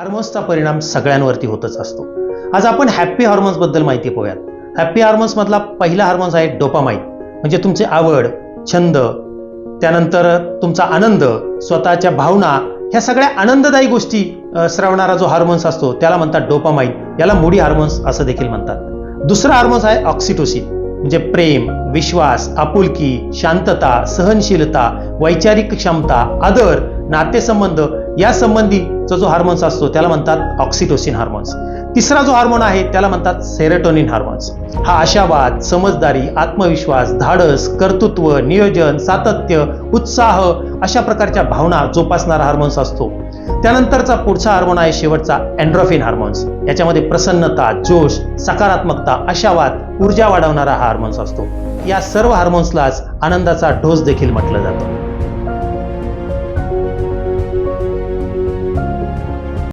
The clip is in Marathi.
हार्मोन्सचा परिणाम सगळ्यांवरती होतच असतो. आज आपण हॅप्पी बद्दल माहिती पाहूयात. हॅप्पी मधला पहिला हार्मोन्स आहे डोपामाईन म्हणजे तुमची आवड छंद त्यानंतर तुमचा आनंद स्वतःच्या भावना ह्या सगळ्या आनंददायी गोष्टी श्रवणारा स्रवणारा जो हार्मोन्स असतो त्याला म्हणतात डोपामाईन याला मुडी हार्मोन्स असं देखील म्हणतात. दुसरा हार्मोन्स आहे ऑक्सिटोसिन म्हणजे प्रेम विश्वास आपुलकी शांतता सहनशीलता वैचारिक क्षमता आदर नातेसंबंध या चा जो हार्मोन्स असतो त्याला म्हणतात ऑक्सिटोसिन हार्मोन्स तिसरा जो हार्मोन आहे त्याला म्हणतात सेरेटोनिन हार्मोन्स हा आशावाद समजदारी आत्मविश्वास धाडस कर्तृत्व नियोजन सातत्य उत्साह अशा प्रकारच्या भावना जोपासणारा हार्मोन्स असतो. त्यानंतरचा पुढचा हार्मोन आहे शेवटचा एन्ड्रोफिन हार्मोन्स याच्यामध्ये प्रसन्नता जोश सकारात्मकता आशावाद ऊर्जा वाढवणारा हा हार्मोन्स असतो. या सर्व हार्मोन्सलाच आनंदाचा डोस देखील म्हटलं जातं.